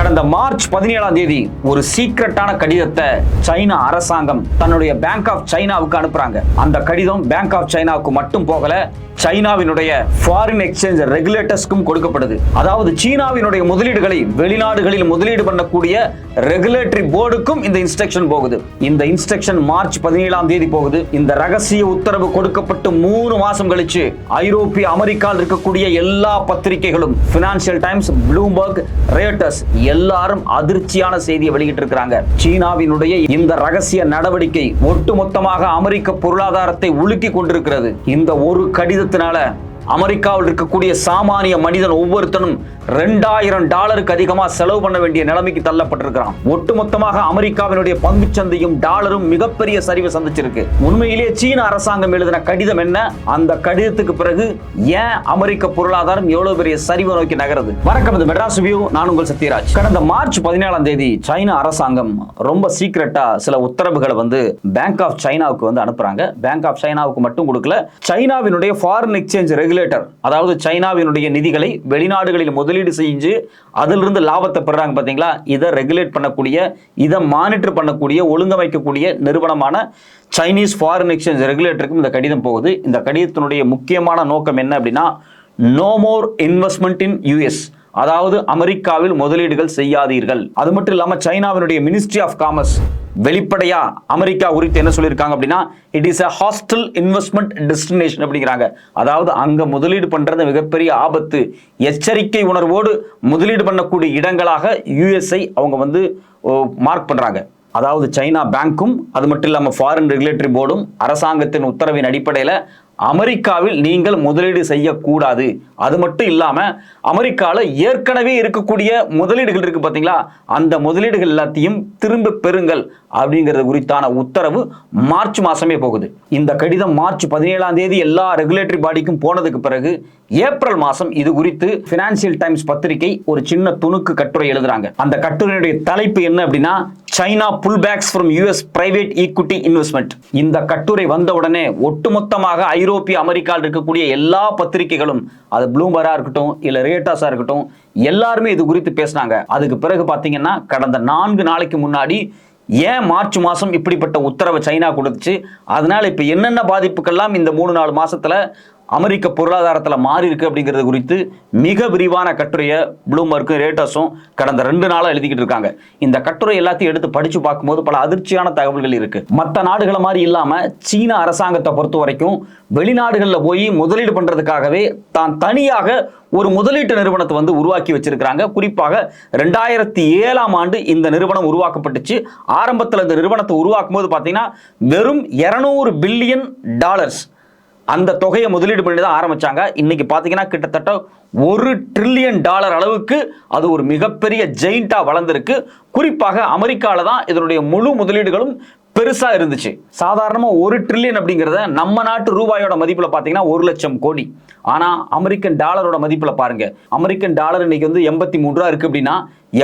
கடந்த மார்ச் பதினேழாம் தேதி ஒரு சீக்ரெட்டான கடிதத்தை சைனா அரசாங்கம் தன்னுடைய பேங்க் ஆஃப் சைனாவுக்கு அனுப்புறாங்க. அந்த கடிதம் பேங்க் ஆஃப் சைனாவுக்கு மட்டும் போகல சைனாவினுடைய ஃபாரின் எக்ஸ்சேஞ்ச் ரெகுலேட்டர்ஸ்க்கும் கொடுக்கப்படுது. அதாவது சீனாவினுடைய முதலீடுகளை வெளிநாடுகளில் முதலீடு பண்ணக்கூடிய ரெகுலேட்டரி போர்டுக்கும் இந்த இன்ஸ்ட்ரக்ஷன் போகுது. இந்த இன்ஸ்ட்ரக்ஷன் மார்ச் பதினேழாம் தேதி போகுது. இந்த ரகசிய உத்தரவு கொடுக்கப்பட்டு மூணு மாசம் கழிச்சு ஐரோப்பிய அமெரிக்காவில் இருக்கக்கூடிய எல்லா பத்திரிகைகளும் பினான்சியல் டைம்ஸ் ப்ளூம்பர்க் ரேட்டர்ஸ் எல்லாரும் அதிர்ச்சியான செய்தியை வெளியிட்டு இருக்காங்க சீனாவினுடைய இந்த ரகசிய நடவடிக்கை ஒட்டுமொத்தமாக அமெரிக்க பொருளாதாரத்தை உலுக்கி கொண்டிருக்கிறது. இந்த ஒரு கடிதத்தினால அமெரிக்காவில் இருக்கக்கூடிய சாமானிய மனிதன் ஒவ்வொருத்தனும் ரெண்டாயிரம் டாலருக்கு அதிகமா செலவு பண்ண வேண்டிய நிலைமைக்கு தள்ளப்பட்டிருக்கிறான். ஒட்டுமொத்தமாக அமெரிக்காவினுடைய பங்கு சந்தையும் டாலரும் மிகப்பெரிய சரிவை சந்திச்சிருக்கு. உண்மையிலேயே சீன அரசாங்கம் எழுதின கடிதம் என்ன? அந்த கடிதத்துக்கு பிறகு ஏன் அமெரிக்க பொருளாதாரம் எவ்வளவு பெரிய சரிவை நோக்கி நகருது? வணக்கம் இது மெட்ராஸ் வியூ நான் உங்கள் சத்யராஜ். கடந்த மார்ச் பதினேழாம் தேதி சைனா அரசாங்கம் ரொம்ப சீக்கிரட்டா சில உத்தரவுகளை வந்து பேங்க் ஆஃப் சைனாவுக்கு வந்து அனுப்புறாங்க. பேங்க் ஆஃப் சைனாவுக்கு மட்டும் கொடுக்கல. சைனாவினுடைய ஃபாரின் எக்ஸ்சேஞ்ச் ரெகுலேட்டர் அதாவது சைனாவினுடைய நிதிகளை வெளிநாடுகளில் முதலீடு செஞ்சு அதிலிருந்து லாபத்தை பெறாங்க பார்த்தீங்களா இதை ரெகுலேட் பண்ணக்கூடிய இதை மானிட்டர் பண்ணக்கூடிய ஒழுங்கமைக்கக்கூடிய நிறுவனமான சைனீஸ் ஃபாரின் எக்ஸ்சேஞ்ச் ரெகுலேட்டருக்கும் இந்த கடிதம் போகுது. இந்த கடிதத்தினுடைய முக்கியமான நோக்கம் என்ன அப்படின்னா no more investment in US அதாவது அமெரிக்காவில் முதலீடுகள் செய்யாதீர்கள். அது மட்டும் இல்லாமல் சைனாவினுடைய மினிஸ்ட்ரி ஆஃப் காமர்ஸ் வெளிப்படையா அமெரிக்கா குறித்து என்ன சொல்லியிருக்காங்க அப்படின்னா it is a hostile investment destination அப்படிங்கிறாங்க. அதாவது அங்க முதலீடு பண்றது மிகப்பெரிய ஆபத்து. எச்சரிக்கை உணர்வோடு முதலீடு பண்ணக்கூடிய இடங்களாக யுஎஸ்ஐ அவங்க வந்து மார்க் பண்றாங்க. அதாவது சைனா பேங்க்கும் அது மட்டும் இல்லாமல் ஃபாரின் ரெகுலேட்டரி போர்டும் அரசாங்கத்தின் உத்தரவின் அடிப்படையில் அமெரிக்காவில் நீங்கள் முதலீடு செய்யக்கூடாது. அது மட்டும் இல்லாமல் அமெரிக்காவில் ஏற்கனவே இருக்கக்கூடிய முதலீடுகள் இருக்குது பார்த்தீங்களா அந்த முதலீடுகள் எல்லாத்தையும் திரும்ப பெறுங்கள் அப்படிங்கிறது குறித்தான உத்தரவு மார்ச் மாதமே போகுது. இந்த கடிதம் மார்ச் பதினேழாம் தேதி எல்லா ரெகுலேட்டரி பாடிக்கும் போனதுக்கு பிறகு ஏப்ரல் மாதம் இது குறித்து ஃபினான்சியல் டைம்ஸ் பத்திரிகை ஒரு சின்ன துணுக்கு கட்டுரை எழுதுறாங்க. அந்த கட்டுரையுடைய தலைப்பு என்ன அப்படின்னா China pull backs from US private equity investment இந்த கட்டுரை வந்த உடனே ஒட்டுமொத்தமாக ஐரோப்பிய அமெரிக்காவில் இருக்கக்கூடிய எல்லா பத்திரிகைகளும் அது ப்ளூம்பராக இருக்கட்டும் இல்லை ரேட்டாஸாக இருக்கட்டும் எல்லாருமே இது குறித்து பேசினாங்க. அதுக்கு பிறகு பார்த்தீங்கன்னா கடந்த நான்கு நாளைக்கு முன்னாடி ஏன் மார்ச் மாசம் இப்படிப்பட்ட உத்தரவை சைனா கொடுத்துச்சு? அதனால இப்ப என்னென்ன பாதிப்புக்கெல்லாம் இந்த மூணு நாலு மாசத்துல அமெரிக்க பொருளாதாரத்தில் மாறி இருக்கு அப்படிங்கிறது குறித்து மிக விரிவான கட்டுரையை ப்ளூமர்க்கும் ரேட்டர்ஸும் கடந்த ரெண்டு நாளாக எழுதிக்கிட்டு இருக்காங்க. இந்த கட்டுரை எல்லாத்தையும் எடுத்து படித்து பார்க்கும்போது பல அதிர்ச்சியான தகவல்கள் இருக்கு. மற்ற நாடுகளை மாதிரி இல்லாமல் சீன அரசாங்கத்தை பொறுத்த வரைக்கும் வெளிநாடுகளில் போய் முதலீடு பண்ணுறதுக்காகவே தான் தனியாக ஒரு முதலீட்டு நிறுவனத்தை வந்து உருவாக்கி வச்சிருக்கிறாங்க. குறிப்பாக ரெண்டாயிரத்தி ஏழாம் ஆண்டு இந்த நிறுவனம் உருவாக்கப்பட்டுச்சு. ஆரம்பத்தில் இந்த நிறுவனத்தை உருவாக்கும் போது பார்த்தீங்கன்னா வெறும் இரநூறு பில்லியன் டாலர்ஸ். அந்த தொகையை முதலீடு பண்ணி தான் ஆரம்பித்தாங்க இன்றைக்கி பார்த்தீங்கன்னா கிட்டத்தட்ட ஒரு ட்ரில்லியன் டாலர் அளவுக்கு அது ஒரு மிகப்பெரிய ஜெயிண்டாக வளர்ந்துருக்கு. குறிப்பாக அமெரிக்காவில் தான் இதனுடைய முழு முதலீடுகளும் பெருசாக இருந்துச்சு. சாதாரணமாக ஒரு ட்ரில்லியன் அப்படிங்கிறத நம்ம நாட்டு ரூபாயோட மதிப்பில் பார்த்தீங்கன்னா ஒரு லட்சம் கோடி. ஆனால் அமெரிக்கன் டாலரோட மதிப்பில் பாருங்கள் அமெரிக்கன் டாலர் இன்னைக்கு வந்து எண்பத்தி மூணு ரூபா இருக்குது அப்படின்னா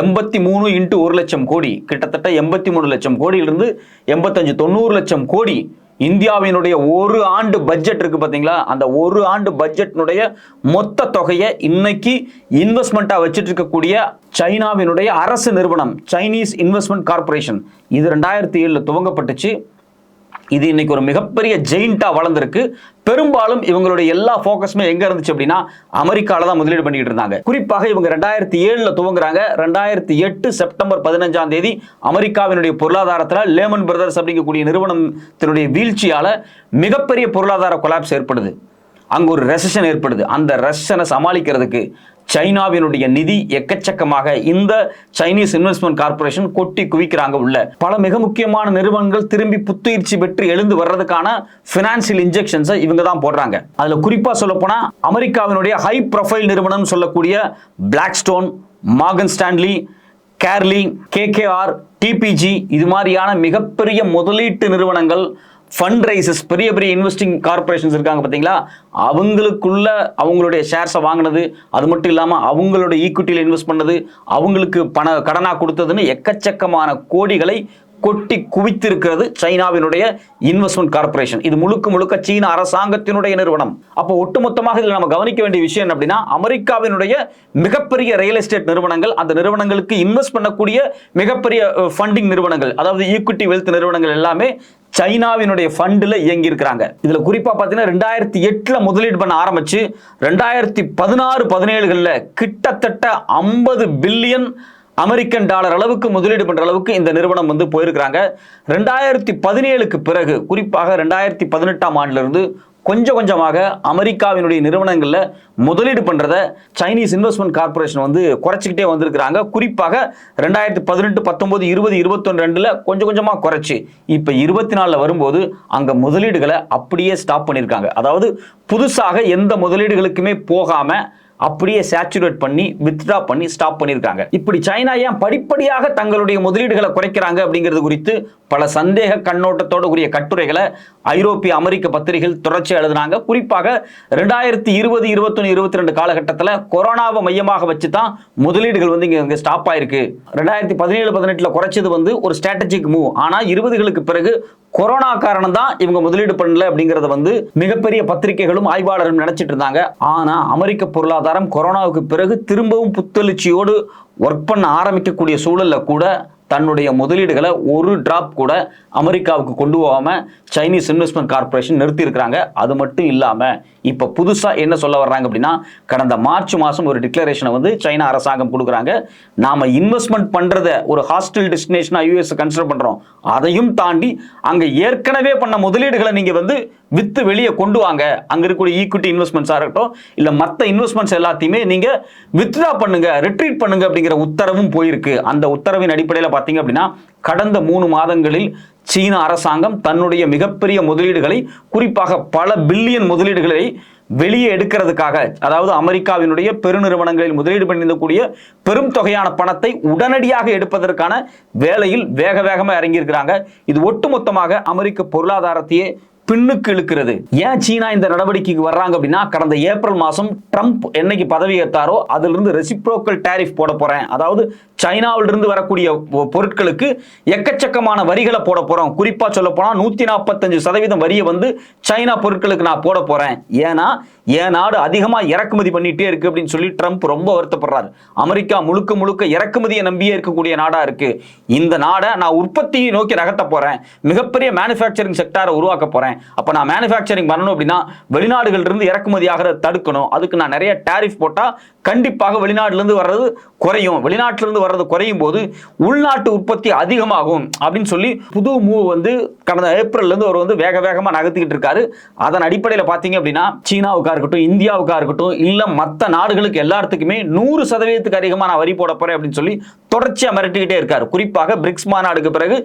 எண்பத்தி மூணு இன்ட்டு ஒரு லட்சம் கோடி கிட்டத்தட்ட எண்பத்தி மூணு லட்சம் கோடியிலிருந்து எண்பத்தஞ்சு தொண்ணூறு லட்சம் கோடி இந்தியாவினுடைய ஒரு ஆண்டு பட்ஜெட் இருக்கு பார்த்தீங்களா அந்த ஒரு ஆண்டு பட்ஜெட்னுடைய மொத்த தொகையை இன்னைக்கு இன்வெஸ்ட்மெண்ட்டாக வச்சுட்டு இருக்கக்கூடிய சைனாவினுடைய அரசு நிறுவனம் சைனீஸ் இன்வெஸ்ட்மெண்ட் கார்ப்பரேஷன் இது ரெண்டாயிரத்தி ஏழில் துவங்கப்பட்டுச்சு. இது இன்னைக்கு ஒரு மிகப்பெரிய ஜெயிண்டா வளர்ந்திருக்கு. பெரும்பாலும் இவங்களுடைய எல்லா ஃபோக்கஸுமே எங்க இருந்துச்சு அப்படின்னா அமெரிக்கால தான் முதலீடு பண்ணிட்டு இருந்தாங்க. குறிப்பாக இவங்க ரெண்டாயிரத்தி ஏழில் துவங்குறாங்க. ரெண்டாயிரத்தி எட்டு செப்டம்பர் பதினஞ்சாம் தேதி அமெரிக்காவினுடைய பொருளாதாரத்தில் லேமன் பிரதர்ஸ் அப்படிங்கக்கூடிய நிறுவனத்தினுடைய வீழ்ச்சியால மிகப்பெரிய பொருளாதார கொலாப்ஸ் ஏற்படுது. அங்கே ஒரு ரெசஷன் ஏற்படுது. அந்த ரெசனை சமாளிக்கிறதுக்கு சைனாவினுடைய நிதி எக்கச்சக்கமாக இந்த சைனீஸ் இன்வெஸ்ட்மெண்ட் கார்ப்பரேஷன் கொட்டி குவிக்கிறாங்க உள்ள. பல மிக முக்கியமான நிறுவனங்கள் திரும்பி புத்துயிர்ச்சி பெற்று எழுந்து வர்றதுக்கான பினான்சியல் இன்ஜெக்ஷன்ஸை இவங்க தான் போடுறாங்க. அதுல குறிப்பா சொல்ல போனா அமெரிக்காவினுடைய ஹை ப்ரொஃபைல் நிறுவனம் சொல்லக்கூடிய Blackstone Morgan Stanley Carlyle KKR TPG இது மாதிரியான மிகப்பெரிய முதலீட்டு நிறுவனங்கள் ஃபண்ட் ரைசஸ் பெரிய பெரிய இன்வெஸ்டிங் கார்பரேஷன்ஸ் இருக்காங்க பார்த்தீங்களா? அவங்களுக்குள்ள அவங்களுடைய ஷேர்ஸை வாங்கினது அது மட்டும் இல்லாமல் அவங்களுடைய ஈக்விட்டியில் இன்வெஸ்ட் பண்ணது அவங்களுக்கு பண கடனாக கொடுத்ததுன்னு எக்கச்சக்கமான கோடிகளை கொட்டி குவித்திருக்கிறது சைனாவினுடைய இன்வெஸ்ட்மெண்ட் கார்ப்பரேஷன். இது முழுக்க முழுக்க சீன அரசாங்கத்தினுடைய நிறுவனம். அப்போ ஒட்டுமொத்தமாக இதில் நம்ம கவனிக்க வேண்டிய விஷயம் என்ன அப்படின்னா அமெரிக்காவினுடைய மிகப்பெரிய ரியல் எஸ்டேட் நிறுவனங்கள் அந்த நிறுவனங்களுக்கு இன்வெஸ்ட் பண்ணக்கூடிய மிகப்பெரிய ஃபண்டிங் நிறுவனங்கள் அதாவது ஈக்விட்டி வெல்த் நிறுவனங்கள் எல்லாமே சைனாவினுடைய ஃபண்டில் இயங்கி இருக்கிறாங்க இதில் குறிப்பாக பார்த்தீங்கன்னா ரெண்டாயிரத்தி எட்டில் முதலீடு பண்ண ஆரம்பிச்சு ரெண்டாயிரத்தி பதினாறு பதினேழுகளில் கிட்டத்தட்ட ஐம்பது பில்லியன் அமெரிக்கன் டாலர் அளவுக்கு முதலீடு பண்ற அளவுக்கு இந்த நிறுவனம் வந்து போயிருக்கிறாங்க. ரெண்டாயிரத்தி பதினேழுக்கு பிறகு குறிப்பாக ரெண்டாயிரத்தி பதினெட்டாம் ஆண்டிலிருந்து கொஞ்சம் கொஞ்சமாக அமெரிக்காவினுடைய நிறுவனங்களில் முதலீடு பண்ணுறத சைனீஸ் இன்வெஸ்ட்மெண்ட் கார்ப்பரேஷன் வந்து குறைச்சிக்கிட்டே வந்திருக்கிறாங்க. குறிப்பாக ரெண்டாயிரத்தி பதினெட்டு பத்தொம்போது இருபது இருபத்தொன்று ரெண்டில் கொஞ்சம் கொஞ்சமாக குறைச்சி. இப்போ இருபத்தி நாலில் வரும்போது அங்கே முதலீடுகளை அப்படியே ஸ்டாப் பண்ணியிருக்காங்க அதாவது புதுசாக எந்த முதலீடுகளுக்குமே போகாமல் அப்படியே சேச்சுரேட் பண்ணி வித்ட்ரா பண்ணி ஸ்டாப் பண்ணியிருக்காங்க. இப்படி சைனா ஏன் படிப்படியாக தங்களுடைய முதலீடுகளை குறைக்கிறாங்க அப்படிங்கிறது குறித்து பல சந்தேக கண்ணோட்டத்தோடு கூடிய கட்டுரைகளை ஐரோப்பிய அமெரிக்க பத்திரிகைகள் தொடர்ச்சி எழுதுனாங்க. குறிப்பாக ரெண்டாயிரத்தி இருபது இருபத்தொன்று இருபத்தி ரெண்டு காலகட்டத்தில் கொரோனாவை மையமாக வச்சு தான் முதலீடுகள் வந்து இங்கே இங்கே ஸ்டாப் ஆயிருக்கு. ரெண்டாயிரத்தி பதினேழு பதினெட்டில் குறைச்சது வந்து ஒரு ஸ்ட்ராட்டஜிக் மூவ் ஆனால் இருபதுகளுக்கு பிறகு கொரோனா காரணம் தான் இவங்க முதலீடு பண்ணல அப்படிங்கறத வந்து மிகப்பெரிய பத்திரிகைகளும் ஆய்வாளரும் நினைச்சிட்டு இருந்தாங்க. ஆனா அமெரிக்க பொருளாதாரம் கொரோனாவுக்கு பிறகு திரும்பவும் புத்தெழுச்சியோடு ஒர்க் பண்ண ஆரம்பிக்கக்கூடிய சூழல்ல கூட தன்னுடைய முதலீடுகளை ஒரு டிராப் கூட அமெரிக்காவுக்கு கொண்டு போகாமல் சைனீஸ் இன்வெஸ்ட்மெண்ட் கார்ப்பரேஷன் நிறுத்தியிருக்கிறாங்க. அது மட்டும் இல்லாமல் இப்போ புதுசாக என்ன சொல்ல வர்றாங்க அப்படின்னா கடந்த மார்ச் மாதம் ஒரு டிக்ளரேஷனை வந்து சைனா அரசாங்கம் கொடுக்குறாங்க. நாம் இன்வெஸ்ட்மெண்ட் பண்ணுறத ஒரு ஹாஸ்டல் டெஸ்டினேஷனாக யூஎஸ் கன்சிடர் பண்ணுறோம் அதையும் தாண்டி அங்கே ஏற்கனவே பண்ண முதலீடுகளை நீங்கள் வந்து வித்து வெளியே கொண்டு வாங்க. அங்க இருக்கக்கூடிய ஈக்விட்டி இன்வெஸ்ட்மெண்ட்ஸா இருக்கட்டும் இல்ல மத்த இன்வெஸ்ட்மெண்ட்ஸ் எல்லாத்தையுமே நீங்க வித்ட்ரா பண்ணுங்க ரிட்ரீட் பண்ணுங்க அப்படிங்கிற உத்தரவும் போயிருக்கு. அந்த உத்தரவின் அடிப்படையில் பார்த்தீங்க அப்படின்னா கடந்த மூணு மாதங்களில் சீன அரசாங்கம் தன்னுடைய மிகப்பெரிய முதலீடுகளை குறிப்பாக பல பில்லியன் முதலீடுகளை வெளியே எடுக்கிறதுக்காக அதாவது அமெரிக்காவினுடைய பெருநிறுவனங்களில் முதலீடு பண்ணியிருக்கக்கூடிய பெரும் தொகையான பணத்தை உடனடியாக எடுப்பதற்கான வேலையில் வேக வேகமாக இறங்கியிருக்கிறாங்க. இது ஒட்டுமொத்தமாக அமெரிக்க பொருளாதாரத்தையே பின்னுக்கு இழுக்கிறது. ஏன் சீனா இந்த நடவடிக்கைக்கு வர்றாங்க அப்படின்னா கடந்த ஏப்ரல் மாதம் ட்ரம்ப் என்னைக்கு பதவி ஏற்றாரோ அதிலிருந்து ரெசிப்ரோக்கல் டேரிஃப் போட போறேன். அதாவது சைனாவிலிருந்து வரக்கூடிய பொ- பொருட்களுக்கு எக்கச்சக்கமான வரிகளை போட போகிறோம் குறிப்பாக சொல்ல போனால் நூற்றி நாற்பத்தஞ்சு சதவீதம் வரியை வந்து சைனா பொருட்களுக்கு நான் போட போகிறேன் ஏன்னா என் நாடு அதிகமாக இறக்குமதி பண்ணிகிட்டே இருக்கு அப்படின்னு சொல்லி ட்ரம்ப் ரொம்ப வருத்தப்படுறாரு. அமெரிக்கா முழுக்க முழுக்க இறக்குமதியை நம்பியே இருக்கக்கூடிய நாடாக இருக்கு. இந்த நாடை நான் உற்பத்தியை நோக்கி நகர்த்த போகிறேன் மிகப்பெரிய மேனுஃபேக்சரிங் செக்டாரை உருவாக்க போகிறேன் அப்போ நான் மேனுஃபேக்சரிங் பண்ணணும் அப்படின்னா வெளிநாடுகளிலிருந்து இறக்குமதி ஆகிறத தடுக்கணும். அதுக்கு நான் நிறைய டேரிஃப் போட்டால் கண்டிப்பாக வெளிநாட்டிலேருந்து வர்றது குறையும். வெளிநாட்டிலிருந்து வர்றது குறையும் போது உள்நாட்டு உற்பத்தி அதிகமாகும் அப்படின்னு சொல்லி புது மூவ் வந்து கடந்த ஏப்ரல்ல இருந்து அவர் வந்து வேக வேகமா நகர்த்திக்கிட்டு இருக்காரு. அதன் அடிப்படையில் பார்த்தீங்க அப்படின்னா சீனாவுக்கா இருக்கட்டும் இந்தியாவுக்கா இருக்கட்டும் இல்ல மற்ற நாடுகளுக்கு எல்லாத்துக்குமே நூறு சதவீதத்துக்கு அதிகமாக நான் வரி போட போறேன் அப்படின்னு சொல்லி தொடர்ச்சியா மிரட்டிக்கிட்டே இருக்கார். குறிப்பாக பிரிக்ஸ் மாநாடுக்கு பிறகு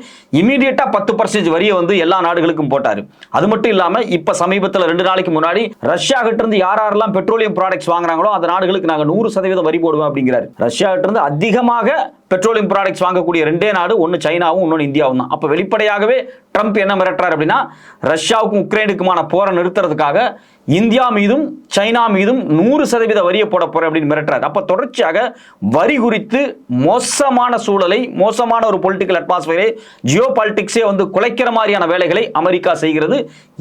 இமீடியட்டா பத்து பர்சன்டேஜ் வரியை வந்து எல்லா நாடுகளுக்கும் போட்டாரு. அது மட்டும் இல்லாம இப்ப சமீபத்துல ரெண்டு நாளைக்கு முன்னாடி ரஷ்யா கிட்ட இருந்து யார் யாரெல்லாம் பெட்ரோலியம் ப்ராடக்ட்ஸ் வாங்குறாங்களோ அந்த நாடுகளுக்கு நாங்க நூறு சதவீதம் வரி போடுவோம் அப்படிங்கிறாரு. ரஷ்யா கிட்ட இருந்து அதிகமாக பெட்ரோலியம் ப்ராடக்ட்ஸ் வாங்கக்கூடிய ரெண்டே நாடு ஒன்று சைனாவும் இன்னொன்று இந்தியாவும் தான். அப்போ வெளிப்படையாகவே ட்ரம்ப் என்ன மிரட்டுறாரு அப்படின்னா ரஷ்யாவுக்கும் உக்ரைனுக்குமான போரை நிறுத்துறதுக்காக இந்தியா மீதும் சைனா மீதும் நூறு சதவீத வரியை போட போகிறேன் அப்படின்னு மிரட்டுறாரு. அப்போ தொடர்ச்சியாக வரி குறித்து மோசமான சூழலை மோசமான ஒரு பொலிட்டிக்கல் அட்மாஸ்பியரை ஜியோ பாலிட்டிக்ஸே வந்து குலைக்கிற மாதிரியான வேலைகளை அமெரிக்கா செய்கிறது.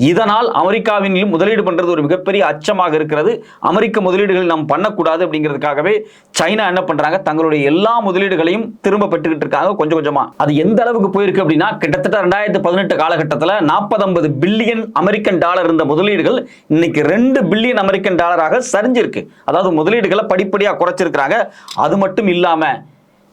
இதனால் அமெரிக்காவின் முதலீடு பண்ணுறது ஒரு மிகப்பெரிய அச்சமாக இருக்கிறது. அமெரிக்க முதலீடுகள் நாம் பண்ணக்கூடாது அப்படிங்கிறதுக்காகவே சைனா என்ன பண்ணுறாங்க தங்களுடைய எல்லா முதலீடுகளையும் திரும்ப பெற்றுக்கிட்டு இருக்காங்க. கொஞ்சம் கொஞ்சமாக அது எந்த அளவுக்கு போயிருக்கு அப்படின்னா கிட்டத்தட்ட ரெண்டாயிரத்தி பதினெட்டு காலகட்டத்தில் நாற்பது ஐம்பது பில்லியன் அமெரிக்கன் டாலர் இருந்த முதலீடுகள் இன்னைக்கு ரெண்டு பில்லியன் அமெரிக்கன் டாலராக சரிஞ்சிருக்கு. அதாவது முதலீடுகளை படிப்படியாக குறைச்சிருக்கிறாங்க. அது மட்டும் இல்லாமல்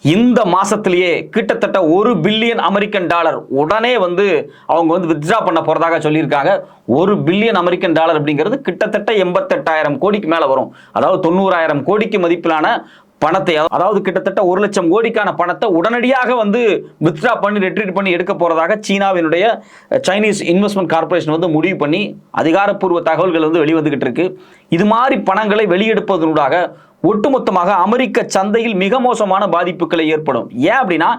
இந்த மாசத்திலேயே கிட்டத்தட்ட ஒரு பில்லியன் அமெரிக்கன் டாலர் உடனே வந்து அவங்க வந்து வித்ட்ரா பண்ண போறதாக சொல்லியிருக்காங்க. ஒரு பில்லியன் அமெரிக்கன் டாலர் அப்படிங்கிறது கிட்டத்தட்ட எண்பத்தெட்டாயிரம் கோடிக்கு மேல வரும். அதாவது தொண்ணூறாயிரம் கோடிக்கு மதிப்பிலான பணத்தை அதாவது கிட்டத்தட்ட ஒரு லட்சம் கோடிக்கான பணத்தை உடனடியாக வந்து வித்ட்ரா பண்ணி ரெட்ரீட் பண்ணி எடுக்க போறதாக சீனாவினுடைய சைனீஸ் இன்வெஸ்ட்மெண்ட் கார்ப்பரேஷன் வந்து முடிவு பண்ணி அதிகாரப்பூர்வ தகவல்கள் வந்து வெளிவந்துகிட்டு இருக்கு. இது மாதிரி பணங்களை வெளியெடுப்பதனூடாக ஒட்டுமொத்தமாக அமெரிக்க சந்தையில் மிக மோசமான பாதிப்புகளை ஏற்படும். ஏன் அப்படின்னா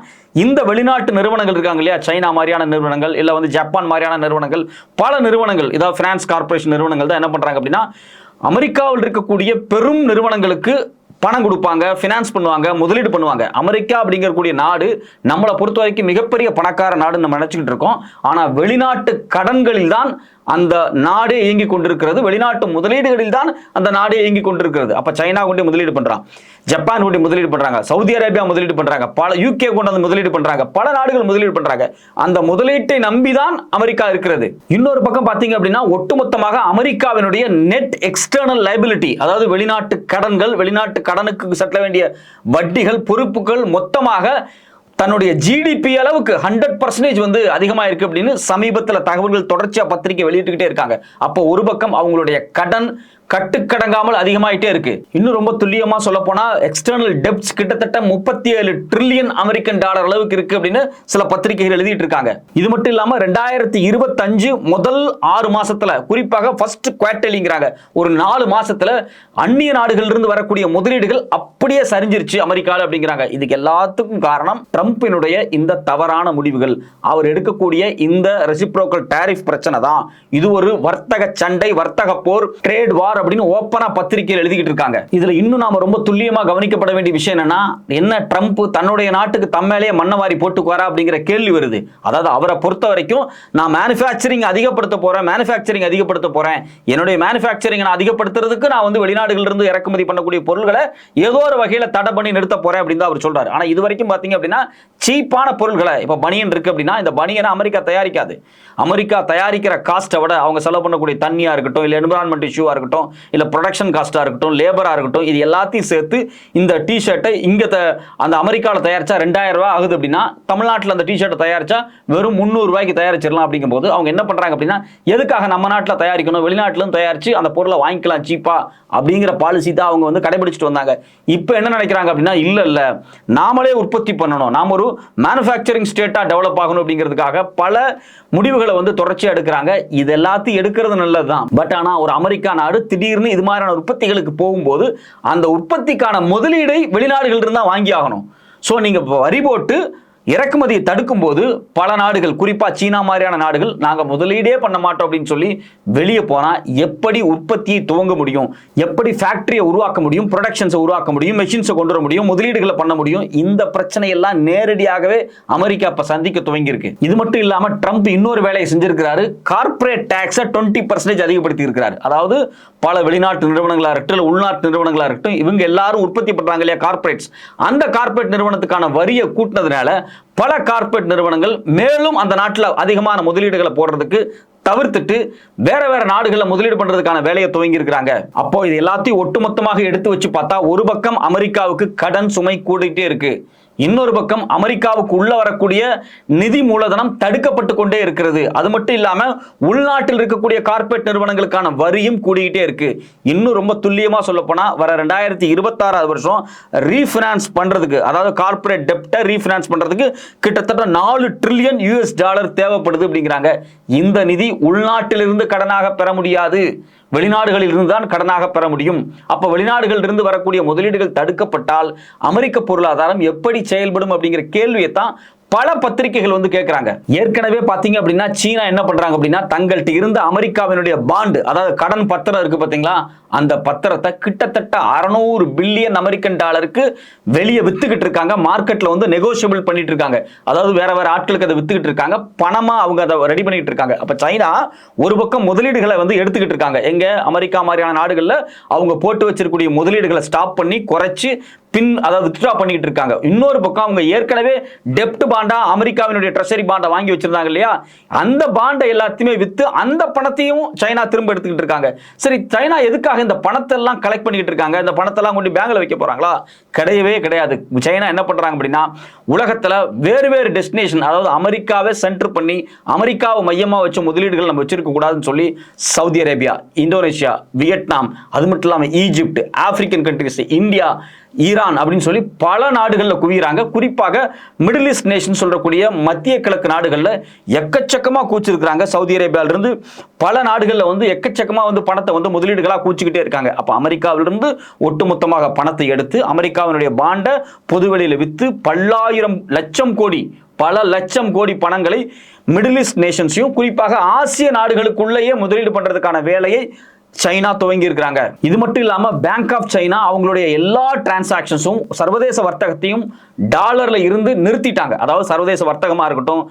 இந்த வெளிநாட்டு நிறுவனங்கள் இருக்காங்க இல்லையா? சைனா மாதிரியான நிறுவனங்கள் இல்லை வந்து ஜப்பான் மாதிரியான நிறுவனங்கள் பல நிறுவனங்கள் இதாவது பிரான்ஸ் கார்ப்பரேஷன் நிறுவனங்கள் தான் என்ன பண்ணுறாங்க அப்படின்னா அமெரிக்காவில் இருக்கக்கூடிய பெரும் நிறுவனங்களுக்கு பணம் கொடுப்பாங்க ஃபினான்ஸ் பண்ணுவாங்க முதலீடு பண்ணுவாங்க. அமெரிக்கா அப்படிங்கக்கூடிய நாடு நம்மளை பொறுத்த வரைக்கும் மிகப்பெரிய பணக்கார நாடுன்னு நம்ம நினச்சிக்கிட்டு இருக்கோம். ஆனால் வெளிநாட்டு கடன்களில் தான் அந்த நாடு இயங்கி கொண்டிருக்கிறது. வெளிநாட்டு முதலீடுகளில் தான் அந்த நாடு இயங்கி கொண்டிருக்கிறது. அப்ப சைனா கொண்டு முதலீடு பண்றான். ஜப்பான் கொண்டு முதலீடு பண்றாங்க. சவுதி அரேபியா முதலீடு பண்றாங்க. பல யூகே கொண்டு வந்து முதலீடு பண்றாங்க. பல நாடுகள் முதலீடு பண்றாங்க. அந்த முதலீட்டை நம்பி தான் அமெரிக்கா இருக்கிறது. இன்னொரு பக்கம் பாத்தீங்க அப்படின்னா ஒட்டுமொத்தமாக அமெரிக்காவினுடைய நெட் எக்ஸ்டர்னல் லைபிலிட்டி அதாவது வெளிநாட்டு கடன்கள் வெளிநாட்டு கடனுக்கு செலுத்த வேண்டிய வட்டிகள் பொறுப்புகள் மொத்தமாக தன்னுடைய ஜிடிபி அளவுக்கு ஹண்ட்ரட் பர்சன்டேஜ் வந்து அதிகமாக இருக்குது அப்படின்னு சமீபத்தில் தகவல்கள் தொடர்ச்சியா பத்திரிகை வெளியிட்டுக்கிட்டே இருக்காங்க. அப்போ ஒரு பக்கம் அவங்களுடைய கடன் கட்டுக்கடங்காமல் அதிகமாயிட்டே இருக்கு. இன்னும் ரொம்ப துல்லியமா சொல்ல போனா எக்ஸ்டர்னல் டெப்ட்ஸ் கிட்டத்தட்ட முப்பத்தி ஏழு ட்ரில்லியன் அமெரிக்கன் டாலர் அளவுக்கு இருக்கு அப்படின்னு சில பத்திரிகைகள் எழுதிட்டு இருக்காங்க. இது மட்டும் இல்லாம ரெண்டாயிரத்தி இருபத்தஞ்சு முதல் ஆறு மாசத்துல குறிப்பாக ஃபர்ஸ்ட் குவார்டலிங்கிறாங்க ஒரு நாலு மாசத்துல அந்நிய நாடுகளில் இருந்து வரக்கூடிய முதலீடுகள் அப்படியே சரிஞ்சிருச்சு அமெரிக்காவில் அப்படிங்கிறாங்க. இதுக்கு எல்லாத்துக்கும் காரணம் ட்ரம்பினுடைய இந்த தவறான முடிவுகள். அவர் எடுக்கக்கூடிய இந்த ரெசிப்ரோக்கல் டேரிஃப் பிரச்சனை தான் இது ஒரு வர்த்தக சண்டை வர்த்தக போர் ட்ரேட் வார் அப்படின்னு ஓப்பனா பத்திரிகையில் எழுதிக்கிட்டு இருக்காங்க. இதுல இன்னும் நாம ரொம்ப துல்லியமா கவனிக்கப்பட வேண்டிய விஷயம் என்னன்னா என்ன ட்ரம்ப் தன்னுடைய நாட்டுக்கு தம்மேலேயே மண்ணவாரி போட்டுக்குவாரா அப்படிங்கிற கேள்வி வருது. அதாவது அவரை பொறுத்த வரைக்கும் நான் மேனுஃபேக்சரிங் அதிகப்படுத்த போறேன் மேனுஃபேக்சரிங் அதிகப்படுத்த போறேன். என்னுடைய மேனுஃபேக்சரிங் நான் அதிகப்படுத்துறதுக்கு நான் வந்து வெளிநாடுகளிலிருந்து இறக்குமதி பண்ணக்கூடிய பொருள்களை ஏதோ ஒரு வகையில தடை பண்ணி நிறுத்த போறேன் அப்படின்னு அவர் சொல்றாரு. ஆனா இது வரைக்கும் பாத்தீங்க அப்படின்னா சீப்பான பொருட்களை இப்ப பனியன் இருக்கு அப்படின்னா இந்த பனியனை அமெரிக்கா தயாரிக்காது. அமெரிக்கா தயாரிக்கிற காஸ்ட்டை விட அவங்க செலவு பண்ணக்கூடிய தண்ணியா இருக்கட்டும் இல்ல என்விரான்மெண்ட் இஷ்யூவா இருக்கட்டும் இல்லை ப்ரொடக்ஷன் காஸ்டா இருக்கட்டும் லேபராக இருக்கட்டும் இது எல்லாத்தையும் சேர்த்து இந்த டிஷர்ட்டை இங்க த- அந்த அமெரிக்காவில் தயாரிச்சா ரெண்டாயிரம் ரூபாய் ஆகுது அப்படின்னா தமிழ்நாட்டில் அந்த டிஷர்ட்டை தயாரிச்சா வெறும் முந்நூறு ரூபாய்க்கு தயாரிச்சிடலாம் அப்படிங்கும்போது அவங்க என்ன பண்றாங்க அப்படின்னா எதுக்காக நம்ம நாட்டில் தயாரிக்கணும் வெளிநாட்டிலும் தயாரிச்சு அந்த பொருளை வாங்கிக்கலாம் சீப்பா அப்படிங்கிற பாலிசி தான் அவங்க வந்து கடைபிடிச்சிட்டு வந்தாங்க. இப்போ என்ன நினைக்கிறாங்க அப்படின்னா இல்ல இல்ல நாமளே உற்பத்தி பண்ணணும். நாம ஒரு மேனுஃபேக்சரிங் ஸ்டேட்டா டெவலப் ஆகணும் அப்படிங்கிறதுக்காக பல முடிவுகளை வந்து தொடர்ச்சியா எடுக்கிறாங்க. இது எல்லாத்தையும் எடுக்கிறது நல்லது தான் பட் ஆனா ஒரு அமெரிக்கா நாடு திடீர்னு இது மாதிரியான உற்பத்திகளுக்கு போகும்போது அந்த உற்பத்திக்கான முதலீடை வெளிநாடுகள் இருந்தால் வாங்கி ஆகணும் ஸோ நீங்க வரி போட்டு இறக்குமதியை தடுக்கும் போது பல நாடுகள் குறிப்பா சீனா மாதிரியான நாடுகள் நாங்க முதலீடே பண்ண மாட்டோம் அப்படின்னு சொல்லி வெளியே போனா எப்படி உற்பத்தியை துவங்க முடியும் எப்படி ஃபேக்டரியை உருவாக்க முடியும் ப்ரொடக்ஷன்ஸை உருவாக்க முடியும் மெஷின்ஸை கொண்டு வர முடியும் முதலீடுகளை பண்ண முடியும் இந்த பிரச்சனை எல்லாம் நேரடியாகவே அமெரிக்கா இப்ப சந்திக்க துவங்கியிருக்கு. இது மட்டும் இல்லாம ட்ரம்ப் இன்னொரு வேலையை செஞ்சிருக்கிறாரு கார்ப்பரேட் டாக்ஸை டுவெண்ட்டி பர்சன்டேஜ் அதிகப்படுத்தி இருக்கிறார் அதாவது பல வெளிநாட்டு நிறுவனங்களா இருக்கட்டும் இல்லை உள்நாட்டு நிறுவனங்களா இருக்கட்டும் இவங்க எல்லாரும் உற்பத்தி பண்றாங்க இல்லையா கார்ப்பரேட்ஸ் அந்த கார்ப்பரேட் நிறுவனத்துக்கான வரியை கூட்டினதுனால பல கார்ப்பரேட் நிறுவனங்கள் மேலும் அந்த நாட்டில் அதிகமான முதலீடுகளை போடுறதுக்கு தவிர்த்துட்டு வேற வேற நாடுகளில் முதலீடு பண்றதுக்கான வேலையை துவங்கி இருக்கிறாங்க. அப்போ இது எல்லாத்தையும் ஒட்டுமொத்தமாக எடுத்து வச்சு பார்த்தா ஒரு பக்கம் அமெரிக்காவுக்கு கடன் சுமை கூடிட்டே இருக்கு. இன்னொரு பக்கம் அமெரிக்காவுக்கு உள்ள வரக்கூடிய நிதி மூலதனம் தடுக்கப்பட்டு கொண்டே இருக்கிறது. அது மட்டும் இல்லாம உள்நாட்டில் இருக்கக்கூடிய கார்ப்பரேட் நிறுவனங்களுக்கான வரியும் கூடிக்கிட்டே இருக்கு. இன்னும் ரொம்ப துல்லியமா சொல்ல போனா வர ரெண்டாயிரத்தி இருபத்தாறாவது வருஷம் ரீஃபினான்ஸ் பண்றதுக்கு அதாவது கார்ப்பரேட் டெப்டை ரீஃபினான்ஸ் பண்றதுக்கு கிட்டத்தட்ட நாலு ட்ரில்லியன் யூஎஸ் டாலர் தேவைப்படுது அப்படிங்கிறாங்க. இந்த நிதி உள்நாட்டிலிருந்து கடனாக பெற முடியாது. வெளிநாடுகளில் இருந்து தான் கடனாக பெற முடியும். அப்ப வெளிநாடுகளில் இருந்து வரக்கூடிய முதலீடுகள் தடுக்கப்பட்டால் அமெரிக்க பொருளாதாரம் எப்படி செயல்படும் அப்படிங்கிற கேள்வியை தான் பல பத்திரிகைகள் வந்து கேட்கிறாங்க ஏற்கனவே பாத்தீங்க அப்படின்னா சீனா என்ன பண்றாங்க அப்படின்னா தங்கள்கிட்ட இருந்த அமெரிக்காவினுடைய பாண்டு அதாவது கடன் பத்திரம் இருக்கு பாத்தீங்களா? அந்த பத்திரத்தை கிட்டத்தட்ட அறநூறு பில்லியன் அமெரிக்கன் டாலருக்கு வெளியே வித்துக்கிட்டு இருக்காங்க. மார்க்கெட்ல வந்து நெகோஷியபிள் பண்ணிட்டு இருக்காங்க. அதாவது வேற வேற ஆட்களுக்கு அதை வித்துக்கிட்டு இருக்காங்க. பணமா அவங்க அதை ரெடி பண்ணிட்டு இருக்காங்க. அப்ப சைனா ஒரு பக்கம் முதலீடுகளை வந்து எடுத்துக்கிட்டு இருக்காங்க. எங்க? அமெரிக்கா மாதிரியான நாடுகள்ல அவங்க போட்டு வச்சிருக்கக்கூடிய முதலீடுகளை ஸ்டாப் பண்ணி குறைச்சு பின் அதாவது வித்ட்ரா பண்ணிட்டு இருக்காங்க. இன்னொரு பக்கம் அவங்க ஏற்கனவே டெப்ட் பாண்டா அமெரிக்காவினுடைய ட்ரெஷரி பாண்டை வாங்கி வச்சிருந்தாங்க இல்லையா? அந்த பாண்டை எல்லாத்தையுமே வித்து அந்த பணத்தையும் சைனா திரும்ப எடுத்துக்கிட்டு இருக்காங்க. சரி சைனா எதுக்காக இந்த பணத்தை எல்லாம் கலெக்ட் பண்ணிட்டு இருக்காங்க? இந்த பணத்தை எல்லாம் கொண்டு பேங்க்ல வைக்க போறாங்களா? கிடையவே கிடையாது. சைனா என்ன பண்றாங்க அப்படின்னா உலகத்துல வேறு வேறு டெஸ்டினேஷன் அதாவது அமெரிக்காவை சென்டர் பண்ணி அமெரிக்காவை மையமா வச்ச முதலீடுகள் நம்ம வச்சிருக்க கூடாதுன்னு சொல்லி சவுதி அரேபியா இந்தோனேஷியா வியட்நாம் அது மட்டும் இல்லாம Egypt African countries India Iran அப்படின்னு சொல்லி பல நாடுகளில் குவிகிறாங்க குறிப்பாக மிடில் ஈஸ்ட் நேஷன் சொல்லக்கூடிய மத்திய கிழக்கு நாடுகளில் எக்கச்சக்கமாக கூச்சிருக்கிறாங்க. சவுதி அரேபியாவிலிருந்து பல நாடுகளில் வந்து எக்கச்சக்கமாக வந்து பணத்தை வந்து முதலீடுகளாக கூச்சிக்கிட்டே இருக்காங்க. அப்போ அமெரிக்காவிலிருந்து ஒட்டுமொத்தமாக பணத்தை எடுத்து அமெரிக்காவினுடைய பாண்டை பொதுவெளியில் விற்று பல்லாயிரம் லட்சம் கோடி பல லட்சம் கோடி பணங்களை மிடில் ஈஸ்ட் நேஷன்ஸையும் குறிப்பாக ஆசிய நாடுகளுக்குள்ளேயே முதலீடு பண்ணுறதுக்கான வேலையை சைனா துவங்கி இருக்கிறாங்க. இது மட்டும் இல்லாம பேங்க் ஆஃப் சைனா அவங்களுடைய எல்லா டிரான்சாக்ஷன்ஸும் சர்வதேச வர்த்தகத்தையும் டாலர்ல இருந்து நிறுத்திட்டாங்க. அதாவது சர்வதேச வர்த்தகமா இருக்கட்டும்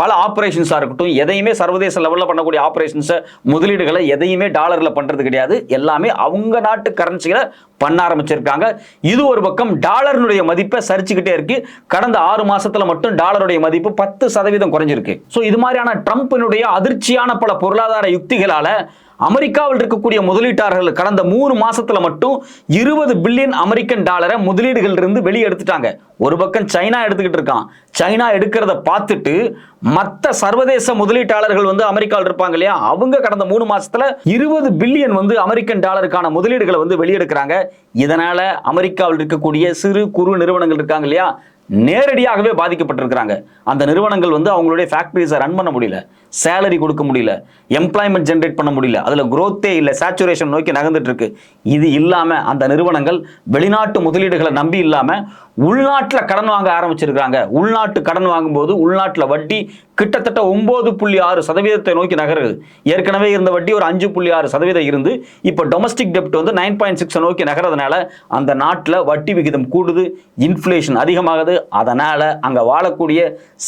பல ஆபரேஷன்ஸா இருக்கட்டும் எதையுமே சர்வதேச லெவல்ல பண்ணக்கூடிய ஆபரேஷன்ஸ் முதலீடுகளை எதையுமே டாலர்ல பண்றது கிடையாது. எல்லாமே அவங்க நாட்டு கரன்சிகளை பண்ண ஆரம்பிச்சிருக்காங்க. இது ஒரு பக்கம் டாலருடைய மதிப்பை சரிச்சுக்கிட்டே இருக்கு. கடந்த ஆறு மாசத்துல மட்டும் டாலருடைய மதிப்பு பத்து சதவீதம் குறைஞ்சிருக்கு. ஸோ இது மாதிரியான ட்ரம்ப்பினுடைய அதிர்ச்சியான பல பொருளாதார யுக்திகளால அமெரிக்காவில் இருக்கக்கூடிய முதலீட்டாளர்கள் கடந்த மூணு மாசத்துல மட்டும் இருபது பில்லியன் அமெரிக்கன் டாலரை முதலீடுகள் இருந்து வெளியே எடுத்துட்டாங்க ஒரு பக்கம் சைனா எடுத்துக்கிட்டு இருக்கான். சைனா எடுக்கிறத பார்த்துட்டு மற்ற சர்வதேச முதலீட்டாளர்கள் வந்து அமெரிக்காவில் இருப்பாங்க இல்லையா? அவங்க கடந்த மூணு மாசத்துல இருபது பில்லியன் வந்து அமெரிக்கன் டாலருக்கான முதலீடுகளை வந்து வெளியெடுக்கிறாங்க. இதனால அமெரிக்காவில் இருக்கக்கூடிய சிறு குறு நிறுவனங்கள் இருக்காங்க இல்லையா? நேரடியாகவே பாதிக்கப்பட்டிருக்கிறாங்க. அந்த நிறுவனங்கள் வந்து அவங்களுடைய ஃபேக்டரிஸை ரன் பண்ண முடியல. சேலரி கொடுக்க முடியல. எம்ப்ளாய்மெண்ட் ஜென்ரேட் பண்ண முடியல. அதில் குரோத்தே இல்லை. சேச்சுரேஷன் நோக்கி நகர்ந்துட்டு இருக்கு. இது இல்லாமல் அந்த நிறுவனங்கள் வெளிநாட்டு முதலீடுகளை நம்பி இல்லாமல் உள்நாட்டில் கடன் வாங்க ஆரம்பிச்சிருக்காங்க உள்நாட்டு கடன் வாங்கும்போது உள்நாட்டில் வட்டி கிட்டத்தட்ட ஒம்பது புள்ளி ஆறு சதவீதத்தை நோக்கி நகருது. ஏற்கனவே இருந்த வட்டி ஒரு அஞ்சு புள்ளி ஆறு சதவீதம் இருந்து இப்போ டொமஸ்டிக் டெப்ட் வந்து நைன் பாயிண்ட் சிக்ஸ் நோக்கி நகரதுனால அந்த நாட்டில் வட்டி விகிதம் கூடுது இன்ஃப்ளேஷன் அதிகமாகுது. அதனால் அங்கே வாழக்கூடிய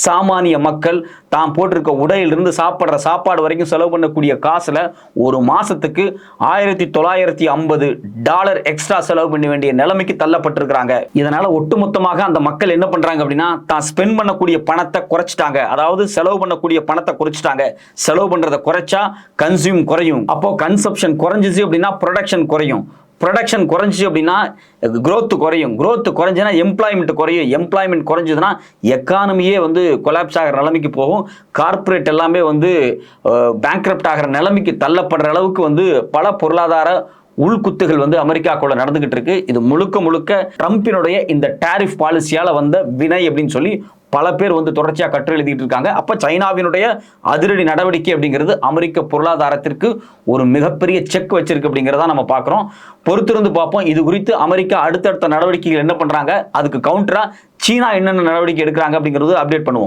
சாமானிய மக்கள் தான் போட்டிருக்க உடையிலிருந்து சாப்பிட்ற சாப்பாடு வரைக்கும் செலவு பண்ணக்கூடிய காசில் ஒரு மாதத்துக்கு ஆயிரத்தி தொள்ளாயிரத்தி ஐம்பது டாலர் எக்ஸ்ட்ரா செலவு பண்ண வேண்டிய நிலைமைக்கு தள்ளப்பட்டிருக்கிறாங்க. இதனால் ஒட்டுமொத்தமாக அந்த மக்கள் என்ன பண்ணுறாங்க அப்படின்னா தான் ஸ்பெண்ட் பண்ணக்கூடிய பணத்தை குறைச்சிட்டாங்க. அதாவது செலவு பண்ணக்கூடிய பணத்தை குறைச்சிட்டாங்க. செலவு பண்ணுறதை குறைச்சா கன்சியூம் குறையும். அப்போ கன்சப்ஷன் குறைஞ்சிச்சு அப்படின்னா ப்ரொடக்ஷன் குறையும். ப்ரொடக்ஷன் குறைஞ்சி அப்படின்னா க்ரோத்து குறையும். க்ரோத்து குறைஞ்சுன்னா எம்ப்ளாய்மெண்ட் குறையும். எம்ப்ளாய்மெண்ட் குறைஞ்சதுன்னா எக்கானமியே வந்து கொலாப்ஸ் ஆகிற நிலைமைக்கு போகும். கார்ப்பரேட் எல்லாமே வந்து பேங்க்ரப்ட் ஆகிற நிலைமைக்கு தள்ளப்படுற அளவுக்கு வந்து பல பொருளாதார உள்குத்துகள் வந்து அமெரிக்காக்குள்ள நடந்துகிட்டு இருக்கு. இது முழுக்க முழுக்க ட்ரம்பினுடைய இந்த டாரிஃப் பாலிசியால வந்த வினை அப்படின்னு சொல்லி பல பேர் வந்து தொடர்ச்சியாக கற்று எழுதிட்டு இருக்காங்க. அப்போ சைனாவினுடைய அதிரடி நடவடிக்கை அப்படிங்கிறது அமெரிக்க பொருளாதாரத்திற்கு ஒரு மிகப்பெரிய செக் வச்சிருக்கு அப்படிங்கிறத நம்ம பார்க்குறோம் பொறுத்திருந்து பார்ப்போம். இது குறித்து அமெரிக்கா அடுத்தடுத்த நடவடிக்கைகள் என்ன பண்ணுறாங்க அதுக்கு கவுண்டராக சீனா என்னென்ன நடவடிக்கை எடுக்கிறாங்க அப்படிங்கிறது அப்டேட் பண்ணுவோம்.